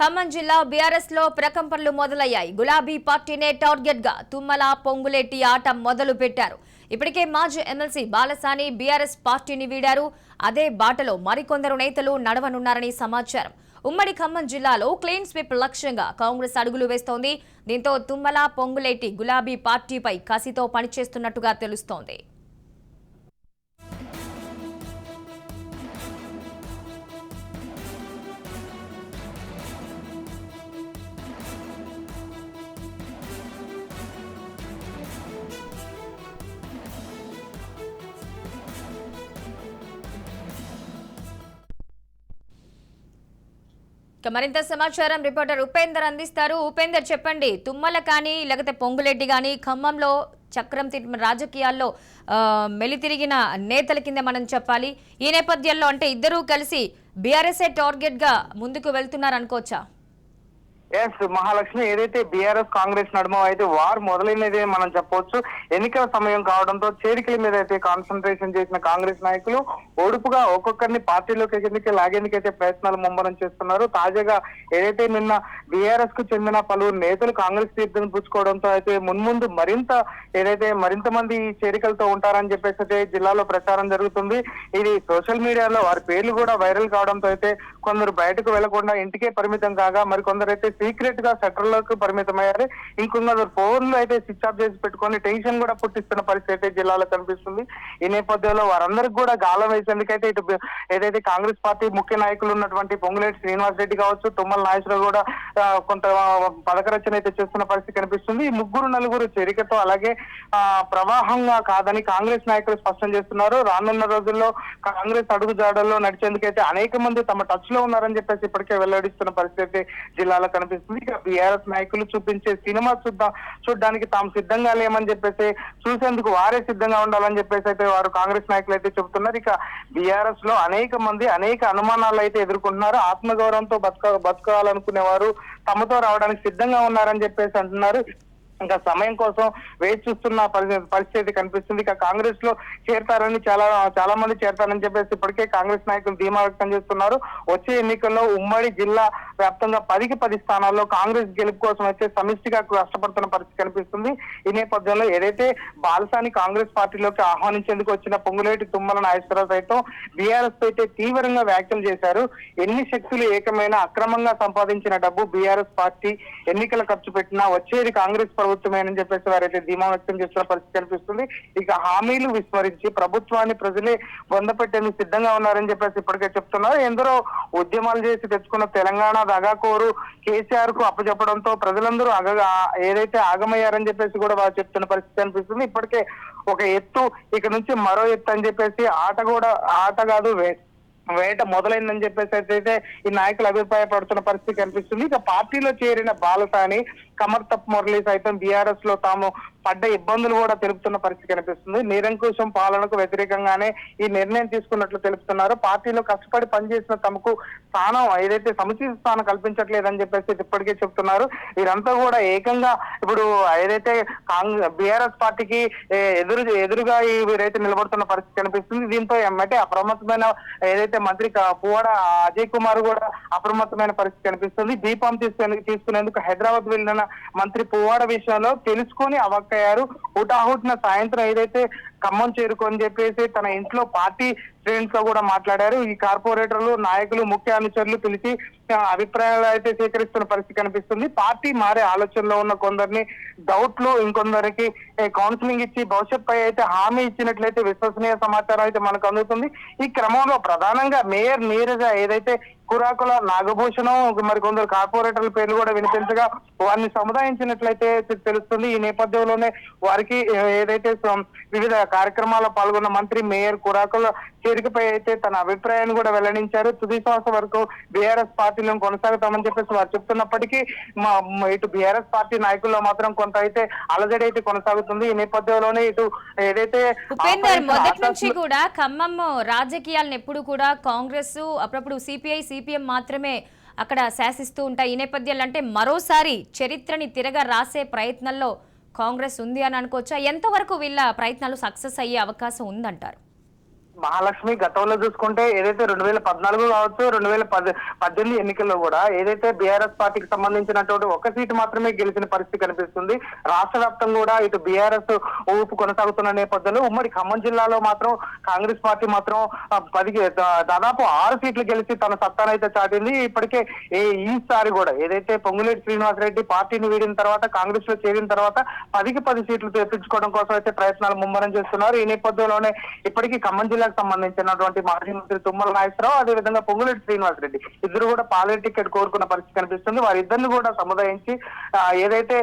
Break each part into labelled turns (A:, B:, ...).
A: ఖమ్మం జిల్లా బీఆర్ఎస్లో ప్రకంపనలు మొదలయ్యాయి. గులాబీ పార్టీనే టార్గెట్గా తుమ్మల పొంగులేటి ఆట మొదలు పెట్టారు. ఇప్పటికే మాజీ ఎమ్మెల్సీ బాలసాని బీఆర్ఎస్ పార్టీని వీడారు. అదే బాటలో మరికొందరు నేతలు నడవనున్నారని సమాచారం. ఉమ్మడి ఖమ్మం జిల్లాలో క్లీన్ స్వీప్ లక్ష్యంగా కాంగ్రెస్ అడుగులు వేస్తోంది. దీంతో తుమ్మల పొంగులేటి గులాబీ పార్టీపై కసితో పనిచేస్తున్నట్టుగా తెలుస్తోంది. మరింత సమాచారం రిపోర్టర్ ఉపేందర్ అందిస్తారు. ఉపేందర్ చెప్పండి తుమ్మల కానీ లేకపోతే పొంగులెడ్డి కానీ ఖమ్మంలో చక్రం తిరిగిన రాజకీయాల్లో మెలితిరిగిన నేతల కింద మనం చెప్పాలి. ఈ నేపథ్యంలో అంటే ఇద్దరూ కలిసి బీఆర్ఎస్ఏ టార్గెట్గా ముందుకు వెళ్తున్నారు అనుకోవచ్చా
B: ఎస్ మహాలక్ష్మి ఏదైతే బీఆర్ఎస్ కాంగ్రెస్ నడుమ అయితే వార్ మొదలైనదే మనం చెప్పవచ్చు. ఎన్నికల సమయం కావడంతో చేరికల మీద అయితే కాన్సన్ట్రేషన్ చేసిన కాంగ్రెస్ నాయకులు ఒడుపుగా ఒక్కొక్కరిని పార్టీలోకి కిందకి లాగేందుకైతే ప్రయత్నాలు ముమ్మరం చేస్తున్నారు. తాజాగా ఏదైతే నిన్న బీఆర్ఎస్కు చెందిన పలువురు నేతలు కాంగ్రెస్ తీర్థం పుచ్చుకోవడంతో అయితే మున్ముందు మరింత ఏదైతే మరింత మంది ఈ చేరికలతో ఉంటారని చెప్పేసి అయితే జిల్లాలో ప్రచారం జరుగుతుంది. ఇది సోషల్ మీడియాలో వారి పేర్లు కూడా వైరల్ కావడంతో అయితే కొందరు బయటకు వెళ్ళకుండా ఇంటికే పరిమితం కాగా మరి కొందరైతే సీక్రెట్గా సెటర్లకు పరిమితమయ్యారు ఇంకొందరు ఫోన్లు అయితే స్విచ్ ఆఫ్ చేసి పెట్టుకొని టెన్షన్ కూడా పుట్టిస్తున్న పరిస్థితి అయితే జిల్లాలో కనిపిస్తుంది. ఈ నేపథ్యంలో వారందరికి కూడా గాలం వేసేందుకైతే ఇటు ఏదైతే కాంగ్రెస్ పార్టీ ముఖ్య నాయకులు ఉన్నటువంటి పొంగులేటి శ్రీనివాస్ రెడ్డి కావచ్చు తుమ్మల నాగేశ్వరరావు కూడా కొంత కొంత పథకరచన అయితే చేస్తున్న పరిస్థితి కనిపిస్తుంది. ఈ ముగ్గురు నలుగురు చేరికతో అలాగే ప్రవాహంగా కాదని కాంగ్రెస్ నాయకులు స్పష్టం చేస్తున్నారు. రానున్న రోజుల్లో కాంగ్రెస్ అడుగు జాడల్లో నడిచేందుకైతే అనేక మంది తమ టచ్లో ఉన్నారని చెప్పేసి ఇప్పటికే వెల్లడిస్తున్న పరిస్థితి అయితే జిల్లాలో కనిపిస్తుంది ఇక బీఆర్ఎస్ నాయకులు చూపించే సినిమా చూద్దాం చూడడానికి తాము సిద్ధంగా లేమని చెప్పేసి చూసేందుకు వారే సిద్ధంగా ఉండాలని చెప్పేసి అయితే వారు కాంగ్రెస్ నాయకులు అయితే చెబుతున్నారు. ఇక బీఆర్ఎస్లో అనేక మంది అనేక అనుమానాలు అయితే ఎదుర్కొంటున్నారు. ఆత్మగౌరవంతో బతక బతకాలనుకునే వారు తమతో రావడానికి సిద్ధంగా ఉన్నారని చెప్పేసి అంటున్నారు. ఇంకా సమయం కోసం వేచి చూస్తున్న పరిస్థితి కనిపిస్తుంది. ఇక కాంగ్రెస్లో చేరతారని చాలా చాలా మంది చేరతారని చెప్పేసి ఇప్పటికే కాంగ్రెస్ నాయకులు ధీమా వ్యక్తం చేస్తున్నారు. వచ్చే ఎన్నికల్లో ఉమ్మడి జిల్లా వ్యాప్తంగా పదికి పది స్థానాల్లో కాంగ్రెస్ గెలుపు కోసం అయితే సమిష్టిగా కష్టపడుతున్న పరిస్థితి కనిపిస్తుంది. ఈ నేపథ్యంలో ఏదైతే బాలసాని కాంగ్రెస్ పార్టీలోకి ఆహ్వానించేందుకు వచ్చిన పొంగులేటి తుమ్మల నాగేశ్వరరావు సైతం బీఆర్ఎస్ అయితే తీవ్రంగా వ్యాఖ్యలు చేశారు. ఎన్ని శక్తులు ఏకమైన అక్రమంగా సంపాదించిన డబ్బు బీఆర్ఎస్ పార్టీ ఎన్నికల ఖర్చు పెట్టినా వచ్చేది కాంగ్రెస్ ప్రభుత్వమేనని చెప్పేసి వారైతే ధీమా వ్యక్తం చేస్తున్న పరిస్థితి కనిపిస్తుంది. ఇక హామీలు విస్మరించి ప్రభుత్వాన్ని ప్రజలే బొంద పెట్టేందుకు సిద్ధంగా ఉన్నారని చెప్పేసి ఇప్పటికే చెప్తున్నారు. ఎందరో ఉద్యమాలు చేసి తెచ్చుకున్న తెలంగాణ దగాకోరు కేసీఆర్కు అప్పచెప్పడంతో ప్రజలందరూ అగ ఏదైతే ఆగమయ్యారని చెప్పేసి కూడా వారు చెప్తున్న పరిస్థితి కనిపిస్తుంది. ఇప్పటికే ఒక ఎత్తు ఇక నుంచి మరో ఎత్తు అని చెప్పేసి ఆట కూడా ఆట కాదు వేట మొదలైందని చెప్పేసి అయితే ఈ నాయకులు అభిప్రాయపడుతున్న పరిస్థితి కనిపిస్తుంది. ఇక పార్టీలో చేరిన బాలసాని కమర్తప్ మురళి సైతం బీఆర్ఎస్లో తాము పడ్డ ఇబ్బందులు కూడా తెలుపుతున్న పరిస్థితి కనిపిస్తుంది. నిరంకుశం పాలనకు వ్యతిరేకంగానే ఈ నిర్ణయం తీసుకున్నట్లు తెలుపుతున్నారు. పార్టీలో కష్టపడి పనిచేసిన తమకు స్థానం ఏదైతే సముచిత స్థానం కల్పించట్లేదని చెప్పేసి ఇప్పటికే చెప్తున్నారు. వీరంతా కూడా ఏకంగా ఇప్పుడు ఏదైతే కాంగ్రెస్ బీఆర్ఎస్ పార్టీకి ఎదురు ఎదురుగా ఈ వీరైతే నిలబడుతున్న పరిస్థితి కనిపిస్తుంది. దీంతో ఎమ్మటే అప్రమత్తమైన ఏదైతే మంత్రి క- పువ్వాడ అజయ్ కుమార్ కూడా అప్రమత్తమైన పరిస్థితి కనిపిస్తుంది. దీపం తీసుకునే తీసుకునేందుకు హైదరాబాద్ వెళ్ళిన మంత్రి పువ్వాడ విషయంలో తెలుసుకొని అవక్కయ్యారు. హుటాహుటిన సాయంత్రం ఏదైతే ఖమ్మం చేరుకొని చెప్పేసి తన ఇంట్లో పార్టీ శ్రేణులతో కూడా మాట్లాడారు. ఈ కార్పొరేటర్లు నాయకులు ముఖ్య అనుచరులు పిలిచి అభిప్రాయాలు అయితే సేకరిస్తున్న పరిస్థితి కనిపిస్తుంది. పార్టీ మారే ఆలోచనలో ఉన్న కొందరిని డౌట్లు ఇంకొందరికి కౌన్సిలింగ్ ఇచ్చి భవిష్యత్పై అయితే హామీ ఇచ్చినట్లయితే విశ్వసనీయ సమాచారం అయితే మనకు అందుతుంది. ఈ క్రమంలో ప్రధానంగా మేయర్ నీరజ ఏదైతే కురాకుల నాగభూషణం మరి కొందరు కార్పొరేటర్ల పేర్లు కూడా వినిపించగా వారిని సముదాయించినట్లయితే తెలుస్తుంది. ఈ నేపథ్యంలోనే వారికి ఏదైతే వివిధ కార్యక్రమాల్లో పాల్గొన్న మంత్రి మేయర్ కురాకుల చేరికపై అయితే తన అభిప్రాయాన్ని కూడా వెల్లడించారు. తుది శ్వాస వరకు బీఆర్ఎస్ పార్టీలో కొనసాగుతామని చెప్పేసి వారు చెప్తున్నప్పటికీ మా ఇటు బీఆర్ఎస్ పార్టీ నాయకుల్లో మాత్రం కొంత అయితే అలజడి అయితే కొనసాగుతుంది. ఈ నేపథ్యంలోనే ఇటు ఏదైతే
A: మొదటి నుంచి కూడా ఖమ్మం రాజకీయాలను ఎప్పుడు కూడా కాంగ్రెస్ అప్పుడప్పుడు సిపిఐ సిపిఎం మాత్రమే అక్కడ శాసిస్తూ ఉంటాయి ఈ నేపథ్యంలో అంటే మరోసారి చరిత్రని తిరగ రాసే ప్రయత్నంలో కాంగ్రెస్ ఉంది అని అనుకోవచ్చా? ఎంతవరకు వీళ్ళ ప్రయత్నాలు సక్సెస్ అయ్యే అవకాశం ఉందంటారు?
B: మహాలక్ష్మి గతంలో చూసుకుంటే ఏదైతే రెండు వేల పద్నాలుగు కావచ్చు రెండు వేల పది పద్దెనిమిది ఎన్నికల్లో కూడా ఏదైతే బీఆర్ఎస్ పార్టీకి సంబంధించినటువంటి ఒక సీటు మాత్రమే గెలిచిన పరిస్థితి కనిపిస్తుంది. రాష్ట్ర వ్యాప్తంగా కూడా ఇటు బీఆర్ఎస్ ఊపు కొనసాగుతున్న నేపథ్యంలో ఉమ్మడి ఖమ్మం జిల్లాలో మాత్రం కాంగ్రెస్ పార్టీ మాత్రం పది పదికి దాదాపు ఆరు సీట్లు గెలిచి తన సత్తానైతే చాటింది. ఇప్పటికే ఈ- ఈసారి కూడా ఏదైతే పొంగులేటి శ్రీనివాసరెడ్డి పార్టీని వీడిన తర్వాత కాంగ్రెస్లో చేరిన తర్వాత పదికి పది సీట్లు తెప్పించుకోవడం కోసం అయితే ప్రయత్నాలు ముమ్మరం చేస్తున్నారు. ఈ నేపథ్యంలోనే ఇప్పటికీ ఖమ్మం జిల్లా సంబంధించినటువంటి మాజీ మంత్రి తుమ్మల నాగేశ్వరరావు అదేవిధంగా పొంగులేటి శ్రీనివాసరెడ్డి ఇద్దరు కూడా పార్లమెంట్ టికెట్ కోరుకున్న పరిస్థితి కనిపిస్తుంది. వారిద్దరిని కూడా సముదాయించి ఏదైతే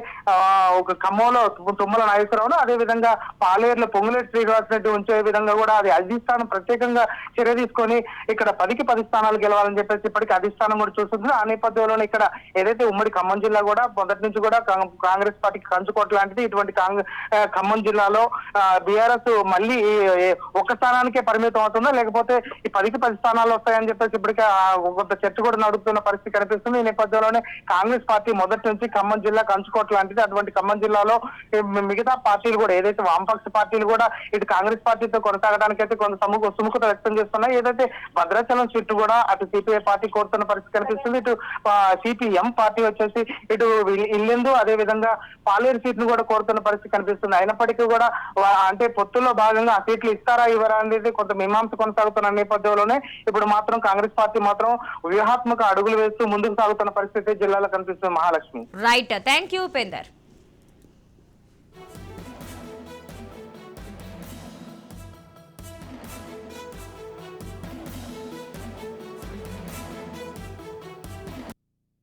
B: ఒక ఖమ్మంలో తుమ్మల తుమ్మల నాగేశ్వరరావును అదేవిధంగా పాలేరులో పొంగులేటి శ్రీనివాసరెడ్డి ఉంచే విధంగా కూడా అది అధిష్టానం ప్రత్యేకంగా చర్య తీసుకొని ఇక్కడ పదికి పది స్థానాలు గెలవాలని చెప్పేసి ఇప్పటికీ అధిష్టానం కూడా చూస్తుంది. ఆ నేపథ్యంలోనే ఇక్కడ ఏదైతే ఉమ్మడి ఖమ్మం జిల్లా కూడా మొదటి నుంచి కూడా కాంగ్రెస్ పార్టీకి కంచుకోట లాంటిది ఇటువంటి కాంగ్- ఖమ్మం జిల్లాలో బీఆర్ఎస్ మళ్ళీ ఒక ఈ స్థానానికే పరిమితం అవుతుందా లేకపోతే ఈ పదికి పది స్థానాలు వస్తాయని చెప్పేసి ఇప్పటికే కొంత చర్చ కూడా నడుపుతున్న పరిస్థితి కనిపిస్తుంది. ఈ నేపథ్యంలోనే కాంగ్రెస్ పార్టీ మొదటి నుంచి ఖమ్మం జిల్లా కంచుకోట లాంటిది. అటువంటి ఖమ్మం జిల్లాలో మిగతా పార్టీలు కూడా ఏదైతే వామపక్ష పార్టీలు కూడా ఇటు కాంగ్రెస్ పార్టీతో కొనసాగడానికి అయితే కొంత సముఖ సుముఖత వ్యక్తం చేస్తున్నాయి. ఏదైతే భద్రాచలం చుట్టూ కూడా అటు సిపిఐ పార్టీ కోరుతున్న పరిస్థితి కనిపిస్తుంది. ఇటు సిపిఎం పార్టీ వచ్చేసి ఇటు ఇల్లెందు అదే విధంగా పాలేరు సీట్ను కూడా కోరుతున్న పరిస్థితి కనిపిస్తుంది. అయినప్పటికీ కూడా అంటే పొత్తుల్లో భాగంగా ఆ సీట్లు ఇస్తారా ఇవ్వరా అనేది కొంత మీమాంస కొనసాగుతున్న నేపథ్యంలోనే ఇప్పుడు మాత్రం కాంగ్రెస్ పార్టీ మాత్రం వ్యూహాత్మక అడుగులు వేస్తూ ముందుకు సాగుతున్న పరిస్థితి జిల్లాలో కనిపిస్తుంది Mahalakshmi.
A: Right thank you Upender